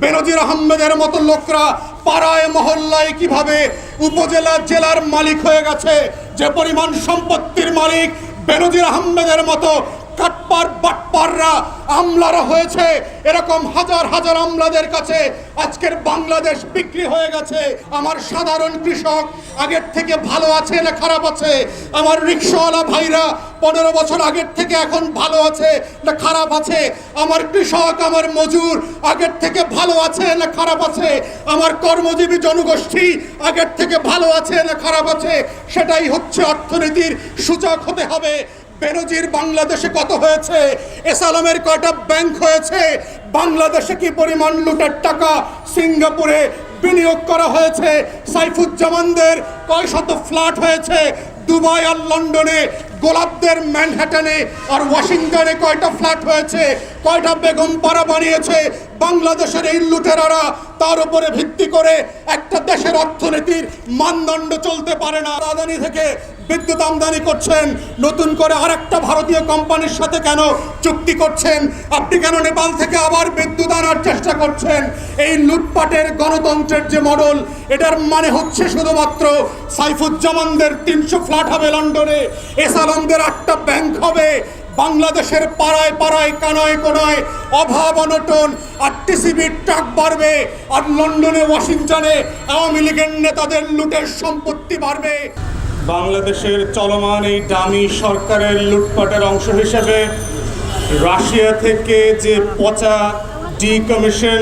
বেনজির আহমেদের মতো লোকরা পাড়ায়, মহল্লায় কীভাবে উপজেলা জেলার মালিক হয়ে গেছে? যে পরিমাণ সম্পত্তির মালিক বেনজির আহমেদের মতো কাটপার বাটপাররা আমলারা হয়েছে। এরকম হাজার হাজার আমলাদের কাছে আজকের বাংলাদেশ বিক্রি হয়ে গেছে। আমার সাধারণ কৃষক আগের থেকে ভালো আছে না খারাপ আছে? আমার রিক্সাওয়ালা ভাইরা পনেরো বছর আগের থেকে এখন ভালো আছে না খারাপ আছে? আমার কৃষক, আমার মজুর আগের থেকে ভালো আছে না খারাপ আছে? আমার কর্মজীবী জনগোষ্ঠী আগের থেকে ভালো আছে না খারাপ আছে? সেটাই হচ্ছে অর্থনীতির সূচক হতে হবে। বেনজির বাংলাদেশে কত হয়েছে? এসালামের কয়টা ব্যাংক হয়েছে? বাংলাদেশে কি পরিমাণ লুটের টাকা সিঙ্গাপুরে বিনিয়োগ করা হয়েছে? সাইফুজ্জামানদের কয় শত ফ্ল্যাট হয়েছে? দুবাই আর লন্ডনে, গোলাপদের ম্যানহাটনে আর ওয়াশিংটনে কয়টা ফ্ল্যাট হয়েছে? কয়টা বেগম পাড়া বানিয়েছে বাংলাদেশের এই লুটেরারা? তার উপরে ভিত্তি করে একটা দেশের অর্থনীতির মানদণ্ড চলতে পারে না। রাজধানী থেকে বিদ্যুৎ আমদানি করছেন। নতুন করে আরেকটা ভারতীয় কোম্পানির সাথে কেন চুক্তি করছেন? আপনি কেন নেপাল থেকে আবার বিদ্যুৎ আনার চেষ্টা করছেন? এই লুটপাটের গণতন্ত্রের যে মডেল, এটার মানে হচ্ছে শুধুমাত্র সাইফুজ্জামানদের তিনশো ফ্ল্যাট হবে লন্ডনে, এসালামদের আটটা ব্যাংক হবে, বাংলাদেশের পাড়ায় পাড়ায়, কানায় কোনায়, অভাব, অনটন, আর টিসিবির ট্রাক বাড়বে, আর লন্ডনে, ওয়াশিংটনে আওয়ামী লীগের নেতাদের লুটের সম্পত্তি বাড়বে। বাংলাদেশের চলমান এই দামি সরকারের লুটপাটের অংশ হিসেবে রাশিয়া থেকে যে পচা ডিকমিশন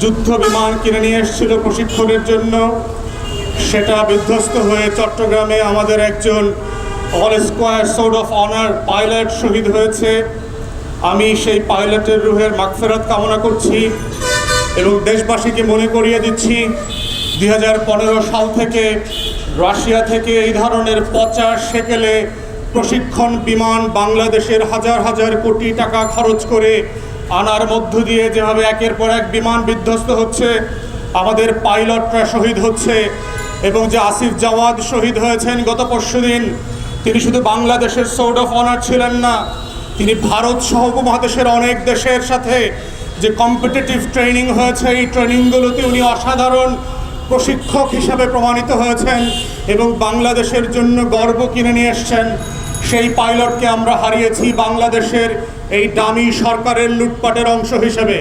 যুদ্ধ বিমান কিনে নিয়ে এসেছিল প্রশিক্ষণের জন্য, সেটা বিধ্বস্ত হয়ে চট্টগ্রামে আমাদের একজন all square sword of honour pilot শহীদ হয়েছে। আমি সেই পাইলটের রুহের মাগফেরাত কামনা করছি এবং দেশবাসীকে মনে করিয়ে দিচ্ছি, দুই হাজার পনেরো সাল থেকে রাশিয়া থেকে এই ধরনের পচা সেকেলে প্রশিক্ষণ বিমান বাংলাদেশের হাজার হাজার কোটি টাকা খরচ করে আনার মধ্য দিয়ে যেভাবে একের পর এক বিমান বিধ্বস্ত হচ্ছে, আমাদের পাইলটরা শহীদ হচ্ছে এবং যে আসিফ জাওয়াদ শহীদ হয়েছেন গত পরশু দিন, তিনি শুধু বাংলাদেশের সোর্ড অফ অনার ছিলেন না, তিনি ভারত সহ উপমহাদেশের অনেক দেশের সাথে যে কম্পিটিটিভ ট্রেনিং হয়েছে, এই ট্রেনিংগুলোতে উনি অসাধারণ প্রশিক্ষক হিসাবে প্রমাণিত হয়েছেন এবং বাংলাদেশের জন্য গর্ব কিনে নিয়ে এসছেন। সেই পাইলটকে আমরা হারিয়েছি বাংলাদেশের এই দামি সরকারের লুটপাটের অংশ হিসেবে।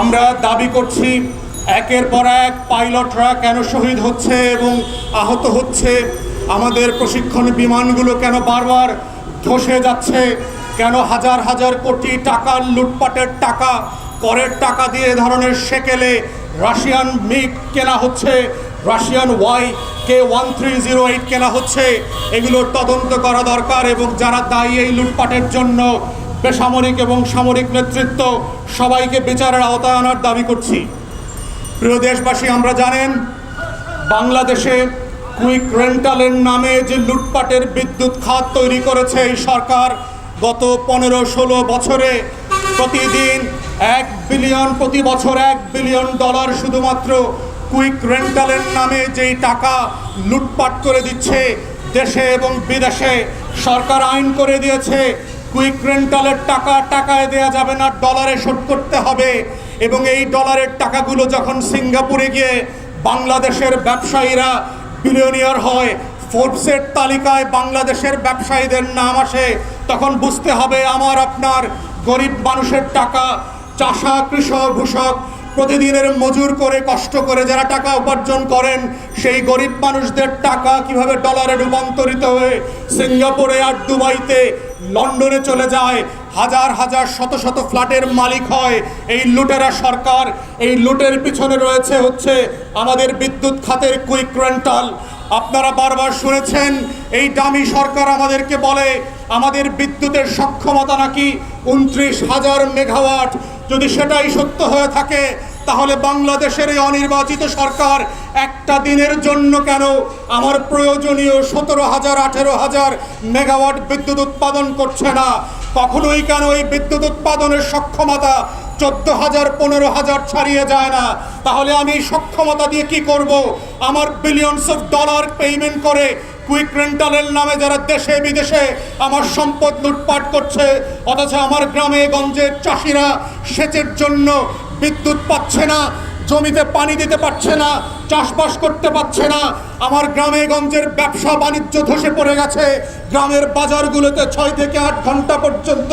আমরা দাবি করছি একের পর এক পাইলটরা কেন শহীদ হচ্ছে এবং আহত হচ্ছে? আমাদের প্রশিক্ষণ বিমানগুলো কেন বারবার ধসে যাচ্ছে? কেন হাজার হাজার কোটি টাকার লুটপাটের টাকা, করের টাকা দিয়ে ধরনের সেকেলে রাশিয়ান মিগ কেনা হচ্ছে Russian Y K one three zero eight কেনা হচ্ছে। এগুলোর তদন্ত করা দরকার এবং যারা দায়ী এই লুটপাটের জন্য বেসামরিক এবং সামরিক নেতৃত্ব, সবাইকে বিচারের আওতায় আনার দাবি করছি। প্রিয় দেশবাসী, আমরা জানেন, বাংলাদেশে কুইক রেন্টালের নামে যে লুটপাটের বিদ্যুৎ খাত তৈরি করেছে এই সরকার, গত পনেরো ষোলো বছরে প্রতিদিন এক বিলিয়ন প্রতি বছর এক বিলিয়ন ডলার শুধুমাত্র কুইক রেন্টালের নামে যেই টাকা লুটপাট করে দিচ্ছে দেশে এবং বিদেশে, সরকার আইন করে দিয়েছে কুইক রেন্টালের টাকা টাকায় দেয়া যাবে না ডলারে শোধ করতে হবে। এবং এই ডলারের টাকাগুলো যখন সিঙ্গাপুরে গিয়ে বাংলাদেশের ব্যবসায়ীরা বিলিয়নিয়ার হয় ফোর্বসের তালিকায় বাংলাদেশের ব্যবসায়ীদের নাম আসে, তখন বুঝতে হবে আমার আপনার গরিব মানুষের টাকা, চাষা, কৃষক, ভূষক প্রতিদিনের মজুর করে, কষ্ট করে যারা টাকা উপার্জন করেন, সেই গরিব মানুষদের টাকা কীভাবে ডলারে রূপান্তরিত হয়ে সিঙ্গাপুরে আর দুবাইতে, লন্ডনে চলে যায়? হাজার হাজার, শত শত ফ্ল্যাটের মালিক হয় এই লুটেরা সরকার। এই লুটের পিছনে রয়েছে হচ্ছে আমাদের বিদ্যুৎ খাতের কুইক রেন্টাল। আপনারা বারবার শুনেছেন, এই দামি সরকার আমাদেরকে বলে, আমাদের বিদ্যুতের সক্ষমতা নাকি উনত্রিশ হাজার মেগাওয়াট। যদি সেটাই সত্য হয়ে থাকে, তাহলে বাংলাদেশের এই অনির্বাচিত সরকার একটা দিনের জন্য কেন আমার প্রয়োজনীয় সতেরো হাজার, আঠেরো হাজার মেগাওয়াট বিদ্যুৎ উৎপাদন করছে না? কখনোই কেন এই বিদ্যুৎ উৎপাদনের সক্ষমতা চোদ্দ হাজার পনেরো হাজার ছাড়িয়ে যায় না। তাহলে আমি সক্ষমতা দিয়ে কি করব? আমার বিলিয়নস অফ ডলার পেমেন্ট করে কুইক রেন্টালের নামে যারা দেশে, বিদেশে আমার সম্পদ লুটপাট করছে, অথচ আমার গ্রামে গঞ্জের চাষিরা সেচের জন্য বিদ্যুৎ পাচ্ছে না জমিতে পানি দিতে পারছে না, চাষবাস করতে পারছে না। আমার গ্রামে গঞ্জের ব্যবসা বাণিজ্য ধসে পড়ে গেছে। গ্রামের বাজারগুলোতে ছয় থেকে আট ঘণ্টা পর্যন্ত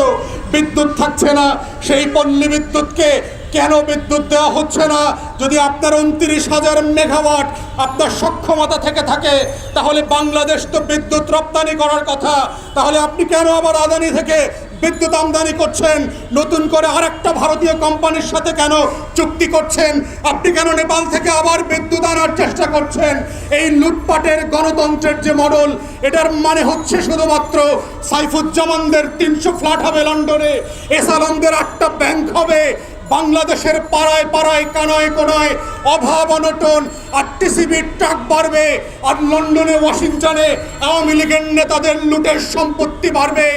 বিদ্যুৎ থাকছে না। সেই পল্লী বিদ্যুৎকে কেন বিদ্যুৎ দেওয়া হচ্ছে না? যদি আপনার উনত্রিশ হাজার মেগাওয়াট আপনার সক্ষমতা থেকে থাকে, তাহলে বাংলাদেশ তো বিদ্যুৎ রপ্তানি করার কথা। তাহলে আপনি কেন আবার আদানি থেকে বিদ্যুৎ আমদানি করছেন, নতুন করে আরেকটা ভারতীয় কোম্পানির সাথে কেন চুক্তি করছেন? আপনি কেন নেপাল থেকে আবার বিদ্যুৎ আনার চেষ্টা করছেন? এই লুটপাটের গণতন্ত্রের যে মডেল, এটার মানে হচ্ছে শুধুমাত্র সাইফুজ্জামানদের তিনশো ফ্ল্যাট হবে লন্ডনে, এসালমদের আটটা ব্যাংক হবে বাংলাদেশের পাড়ায় পাড়ায়, কানায় কোনায় অভাব অনটন, আর টিসিবির ট্রাক বাড়বে, আর লন্ডনে, ওয়াশিংটনে আওয়ামী লীগের নেতাদের লুটের সম্পত্তি বাড়বে।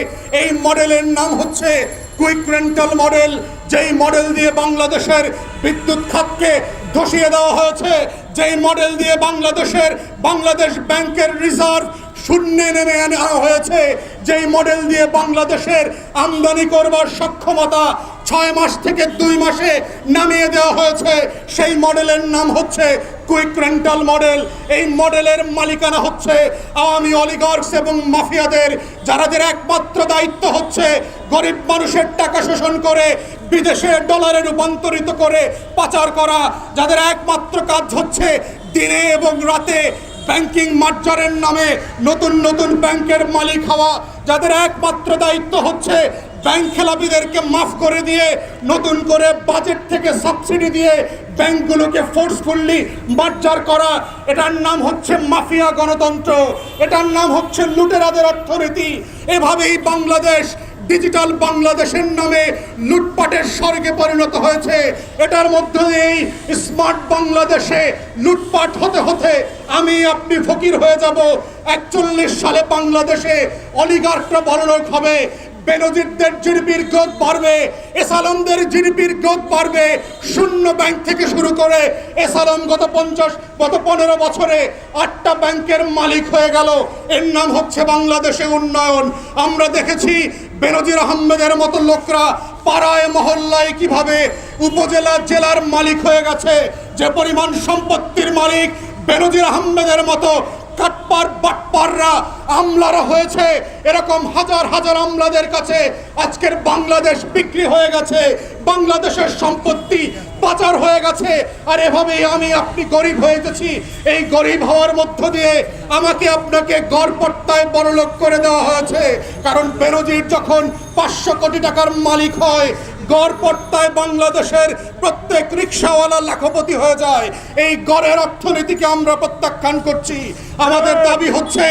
এই মডেলের নাম হচ্ছে কুইক রেন্টাল মডেল। যেই মডেল দিয়ে বাংলাদেশের বিদ্যুৎ খাতকে ধসিয়ে দেওয়া হয়েছে, যেই মডেল দিয়ে বাংলাদেশের বাংলাদেশ ব্যাংকের রিজার্ভ শূন্যে নেমে আনা হয়েছে, যেই মডেল দিয়ে বাংলাদেশের আমদানি করবার সক্ষমতা ছয় মাস থেকে দুই মাসে নামিয়ে দেওয়া হয়েছে। সেই মডেলের নাম হচ্ছে কুইক রেন্টাল মডেল। এই মডেলের মালিকানা হচ্ছে আওয়ামী অলিগার্স এবং মাফিয়াদের, যারাদের একমাত্র দায়িত্ব হচ্ছে গরিব মানুষের টাকা শোষণ করে, বিদেশে ডলারে রূপান্তরিত করে পাচার করা, যাদের একমাত্র কাজ হচ্ছে দিনে এবং রাতে ব্যাংকিং মার্জারের নামে নতুন নতুন ব্যাংকের মালিক হওয়া, যাদের একমাত্র দায়িত্ব হচ্ছে ব্যাংক খেলাপিদেরকে মাফ করে দিয়ে, নতুন করে বাজেট থেকে সাবসিডি দিয়ে ব্যাংকগুলোকে ফোর্সফুল্লি মার্জার করা, এটার নাম হচ্ছে মাফিয়া গণতন্ত্র, এটার নাম হচ্ছে লুটেরাদের অর্থনীতি। এভাবেই বাংলাদেশ ডিজিটাল বাংলাদেশের নামে লুটপাটের স্বর্গে পরিণত হয়েছে। এটার মধ্য দিয়েই স্মার্ট বাংলাদেশে লুটপাট হতে হতে আমি আপনি ফকির হয়ে যাব। একচল্লিশ সালে বাংলাদেশে অলিগার্করা বড়লোক হবে। বেনজিরদের জিডিপির গ্রোথ বাড়বে এসালমদের জিডিপির গ্রোথ বাড়বে। শূন্য ব্যাংক থেকে শুরু করে এসালম গত পঞ্চাশ, গত পনেরো বছরে আটটা ব্যাংকের মালিক হয়ে গেল। এর নাম হচ্ছে বাংলাদেশে উন্নয়ন। আমরা দেখেছি বেনজির আহমেদের মতো লোকরা পাড়ায়, মহল্লায় কীভাবে উপজেলা, জেলার মালিক হয়ে গেছে। যে পরিমাণ সম্পত্তির মালিক বেনজির আহমেদের মতো কাটপার বাটপাররা আমলারা হয়েছে। এরকম হাজার হাজার আমলাদের কাছে আজকের বাংলাদেশ বিক্রি হয়ে গেছে। বাংলাদেশের সম্পত্তি পাচার হয়ে গেছে। আর এভাবেই আমি আপনি গরিব হয়ে গেছি। এই গরিব হওয়ার মধ্য দিয়ে আমাকে আপনাকে গড়পট্টায় বড়লোক করে দেওয়া হয়েছে। কারণ বেনজির যখন পাঁচশো কোটি টাকার মালিক হয় গড়পট্টায় বাংলাদেশের প্রত্যেক রিক্সাওয়ালা লাখপতি হয়ে যায়। এই গড়ের অর্থনীতিকে আমরা প্রত্যাখ্যান করছি। আমাদের দাবি হচ্ছে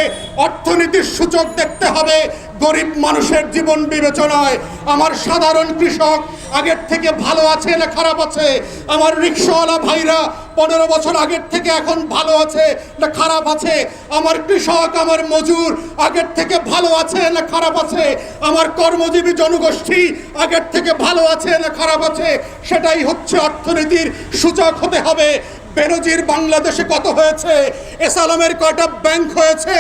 অর্থনীতির সূচক দেখতে হবে। গরিব মানুষের জীবন বিবেচনায় আমার সাধারণ কৃষক আগের থেকে ভালো আছে না খারাপ আছে? আমার রিক্সাওয়ালা ভাইরা পনেরো বছর আগের থেকে এখন ভালো আছে না খারাপ আছে? আমার কৃষক, আমার মজুর আগের থেকে ভালো আছে না খারাপ আছে? আমার কর্মজীবী জনগোষ্ঠী আগের থেকে ভালো আছে না খারাপ আছে? সেটাই হচ্ছে অর্থনীতির সূচক হতে হবে। বেনজির বাংলাদেশে কত হয়েছে? এসালামের কয়টা ব্যাংক হয়েছে?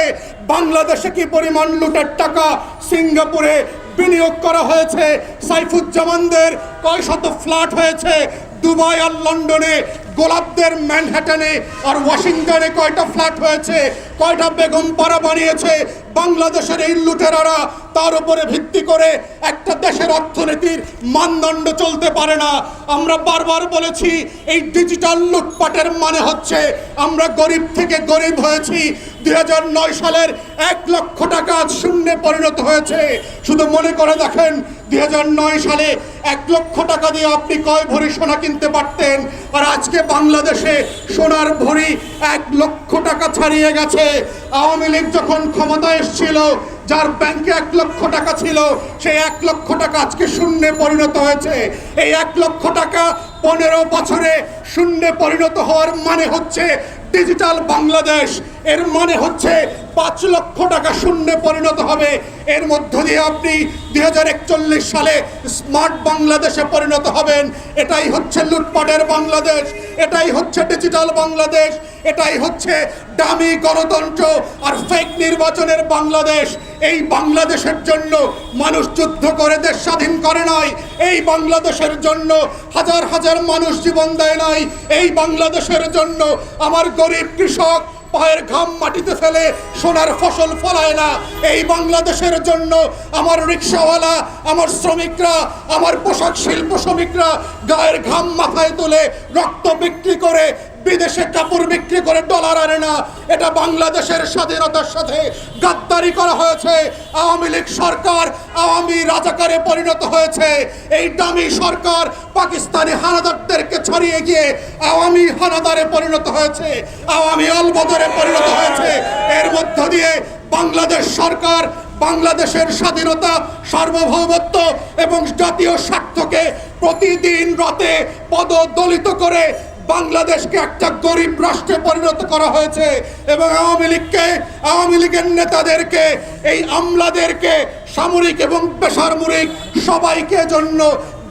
বাংলাদেশে কি পরিমাণ লুটের টাকা সিঙ্গাপুরে বিনিয়োগ করা হয়েছে? সাইফুজ্জামানদের কয় শত ফ্ল্যাট হয়েছে? দুবাই আর লন্ডনে গোলাপদের ম্যানহাটনে আর ওয়াশিংটনে কয়টা ফ্ল্যাট হয়েছে, কয়টা বেগম পাড়া বানিয়েছে বাংলাদেশের এই লুটেরারা? তার উপরে ভিত্তি করে একটা দেশের অর্থনীতির মানদণ্ড চলতে পারে না। আমরা বারবার বলেছি, এই ডিজিটাল লুটপাটের মানে হচ্ছে আমরা গরিব থেকে গরিব হয়েছি। দুই হাজার নয় সালের এক লক্ষ টাকা আজ শূন্যে পরিণত হয়েছে। শুধু মনে করে দেখেন দু হাজার নয় সালে এক লক্ষ টাকা দিয়ে আপনি কয় ভরি সোনা কিনতে পারতেন? আর আজকে বাংলাদেশে সোনার ভরি এক লক্ষ টাকা ছাড়িয়ে গেছে। আওয়ামী লীগ যখন ক্ষমতা এসেছিল, যার ব্যাংকে এক লক্ষ টাকা ছিল, সেই এক লক্ষ টাকা আজকে শূন্যে পরিণত হয়েছে। এই এক লক্ষ টাকা পনেরো বছরে শূন্যে পরিণত হওয়ার মানে হচ্ছে ডিজিটাল বাংলাদেশ। এর মানে হচ্ছে পাঁচ লক্ষ টাকা শূন্যে পরিণত হবে। এর মধ্যে মধ্য দিয়ে আপনি দুই হাজার একচল্লিশ সালে স্মার্ট বাংলাদেশে পরিণত হবেন। এটাই হচ্ছে লুটপাটের বাংলাদেশ, এটাই হচ্ছে ডিজিটাল বাংলাদেশ, এটাই হচ্ছে দামি গণতন্ত্র আর ফেক নির্বাচনের বাংলাদেশ। এই বাংলাদেশের জন্য মানুষ যুদ্ধ করে, দেশ স্বাধীন করে নাই। এই বাংলাদেশের জন্য হাজার হাজার মানুষ জীবন দেয় নাই। এই বাংলাদেশের জন্য আমার গরিব কৃষক পায়ের ঘাম মাটিতে ফেলে সোনার ফসল ফলায় না। এই বাংলাদেশের জন্য আমার রিক্সাওয়ালা, আমার শ্রমিকরা, আমার পোশাক শিল্প শ্রমিকরা গায়ের ঘাম মাথায় তুলে রক্ত বিক্রি করে বিদেশে কাপড় বিক্রি করে ডলার আনে না। এটা বাংলাদেশের স্বাধীনতার সাথে গাদ্দারি করা হয়েছে। আওয়ামী লীগ সরকার আওয়ামী রাজাকারে পরিণত হয়েছে। এই দামি সরকার পাকিস্তানি হানাদারদেরকে ছাড়িয়ে গিয়ে আওয়ামী হানাদারে পরিণত হয়েছে, আওয়ামী অলবদরে পরিণত হয়েছে। এর মধ্য দিয়ে বাংলাদেশ সরকার বাংলাদেশের স্বাধীনতা, সার্বভৌমত্ব এবং জাতীয় স্বার্থকে প্রতিদিন রাতে পদদলিত করে বাংলাদেশকে একটা গরিব রাষ্ট্রে পরিণত করা হয়েছে এবং আওয়ামী লীগকে, আওয়ামী লীগের নেতাদেরকে, এই আমলাদেরকে সামরিক এবং বেসামরিক সবাইকে জন্য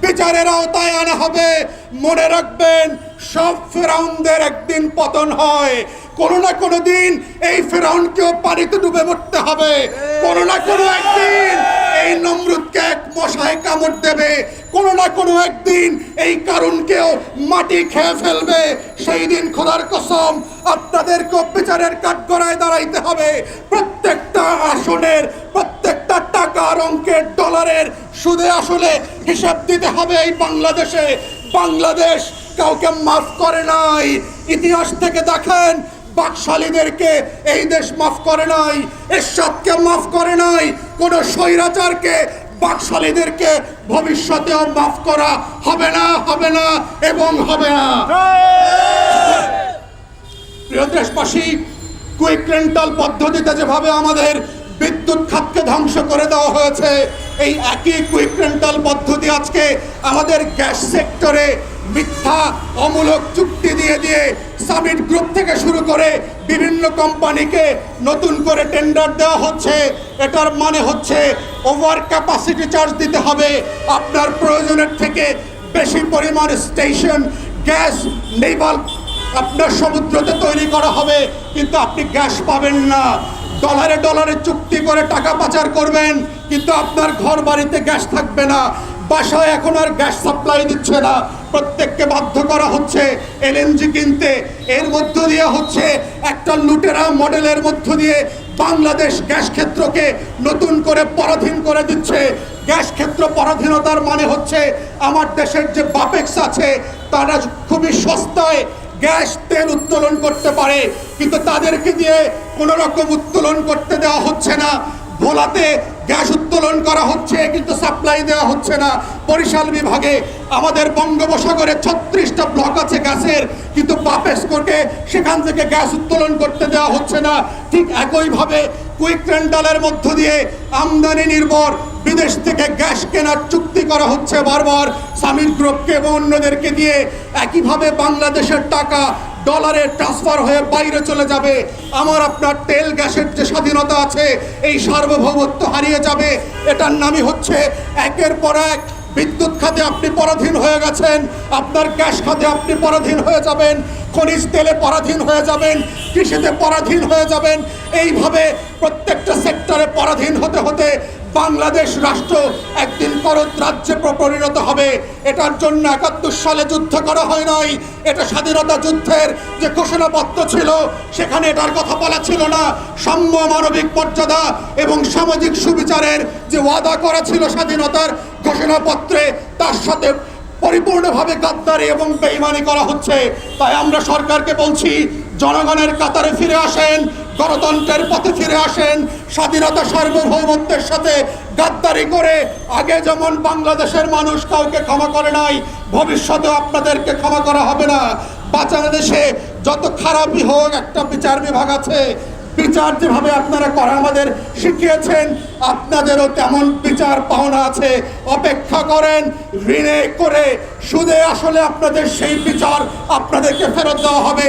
বিচারের আওতায় আনা হবে। মনে রাখবেন, সব ফেরাউনদের একদিন পতন হয়। কোনো না কোনো দিন এই ফেরাউনকেও পানিতে ডুবে মরতে হবে। কোনো না কোনো একদিন এই নমরুদকে এক মশায় কামড় দেবে। কোনো না কোনো একদিন এই কারণকেও মাটি খেয়ে ফেলবে। সেই দিন খোদার কসম, আপনাদেরকেও বিচারের কাঠগড়ায় দাঁড়াইতে হবে। প্রত্যেকটা আসনের, প্রত্যেকটা টাকার অঙ্কের, ডলারের সুদে আসলে হিসাব দিতে হবে এই বাংলাদেশে। বাংলাদেশ কাউকে মাফ করে নাই। ইতিহাস থেকে দেখেন, বাকশালীদেরকে এই দেশ মাফ করে নাই, এরশাদকে মাফ করে নাই, কোন স্বৈরাচারকে বাকশালীদেরকে ভবিষ্যতেও মাফ করা হবে না হবে না এবং হবে না। প্রিয় দেশবাসী, কুইক রেন্টাল পদ্ধতিতে যেভাবে আমাদের বিদ্যুৎ খাতকে ধ্বংস করে দেওয়া হয়েছে, এই একই কুইক রেন্টাল পদ্ধতি আজকে আমাদের গ্যাস সেক্টরে মিথ্যা, অমূলক চুক্তি দিয়ে দিয়ে সামিট গ্রুপ থেকে শুরু করে বিভিন্ন কোম্পানিকে নতুন করে টেন্ডার দেওয়া হচ্ছে। এটার মানে হচ্ছে ওভার ক্যাপাসিটি চার্জ দিতে হবে। আপনার প্রয়োজনের থেকে বেশি পরিমাণ স্টেশন গ্যাস নেভাল আপনার সমুদ্রতে তৈরি করা হবে। কিন্তু আপনি গ্যাস পাবেন না। ডলারে ডলারে চুক্তি করে টাকা পাচার করবেন। কিন্তু আপনার ঘর বাড়িতে গ্যাস থাকবে না। বাসায় এখন আর গ্যাস সাপ্লাই দিচ্ছে না। প্রত্যেককে বাধ্য করা হচ্ছে এলএনজি কিনতে। এর মধ্য দিয়ে হচ্ছে একটা লুটেরা মডেলের মধ্য দিয়ে বাংলাদেশ গ্যাস ক্ষেত্রকে নতুন করে পরাধীন করে দিচ্ছে। গ্যাস ক্ষেত্র পরাধীনতার মানে হচ্ছে আমার দেশের যে বাপেক্স আছে, তারা খুবই সস্তায় গ্যাস তেল উত্তোলন করতে পারে। কিন্তু তাদেরকে দিয়ে কোনো রকম উত্তোলন করতে দেওয়া হচ্ছে না। ভোলাতে গ্যাস উত্তোলন করা হচ্ছে, কিন্তু সাপ্লাই দেওয়া হচ্ছে না। বরিশাল বিভাগে আমাদের বঙ্গোপসাগরে ছত্রিশটা ব্লক আছে গ্যাসের, কিন্তু বাপেস্কোকে সেখান থেকে গ্যাস উত্তোলন করতে দেওয়া হচ্ছে না। ঠিক একইভাবে কুইক রেন্টালের মধ্য দিয়ে আমদানি নির্ভর, বিদেশ থেকে গ্যাস কেনার চুক্তি করা হচ্ছে বারবার। সামির গ্রুপকে এবং অন্যদেরকে দিয়ে একইভাবে বাংলাদেশের টাকা ডলারে ট্রান্সফার হয়ে বাইরে চলে যাবে। আমার আপনার তেল, গ্যাসের যে স্বাধীনতা আছে, এই সার্বভৌমত্ব হারিয়ে যাবে। এটার নামই হচ্ছে একের পর এক বিদ্যুৎ খাতে আপনি পরাধীন হয়ে গেছেন। আপনার গ্যাস খাতে আপনি পরাধীন হয়ে যাবেন। খনিজ তেলে পরাধীন হয়ে যাবেন। কৃষিতে পরাধীন হয়ে যাবেন। এইভাবে প্রত্যেকটা সেক্টরে পরাধীন হতে হতে বাংলাদেশ রাষ্ট্র একদিন করত রাজ্যে পরিণত হবে। এটার জন্য একাত্তর সালে যুদ্ধ করা হয় নাই। এটা স্বাধীনতা যুদ্ধের যে ঘোষণাপত্র ছিল, সেখানে এটার কথা বলা ছিল না। সাম্য মানবিক মর্যাদা এবং সামাজিক সুবিচারের যে ওয়াদা করা ছিল স্বাধীনতার ঘোষণাপত্রে, তার সাথে পরিপূর্ণভাবে গাদ্দারি এবং বেইমানি করা হচ্ছে। তাই আমরা সরকারকে বলছি, জনগণের কাতারে ফিরে আসেন গণতন্ত্রের পথে ফিরে আসেন, স্বাধীনতা সার্বভৌমত্বের সাথে গাদ্দারি করে আগে যেমন বাংলাদেশের মানুষ কাউকে ক্ষমা করে নাই, ভবিষ্যতেও আপনাদেরকে ক্ষমা করা হবে না। বাঁচানো দেশে যত খারাপই হোক, একটা বিচার বিভাগ আছে। বিচার যেভাবে আপনারা করা আমাদের শিখিয়েছেন, আপনাদেরও তেমন বিচার পাওনা আছে। অপেক্ষা করেন, ঋণে করে সুদে আসলে আপনাদের সেই বিচার আপনাদেরকে ফেরত দেওয়া হবে।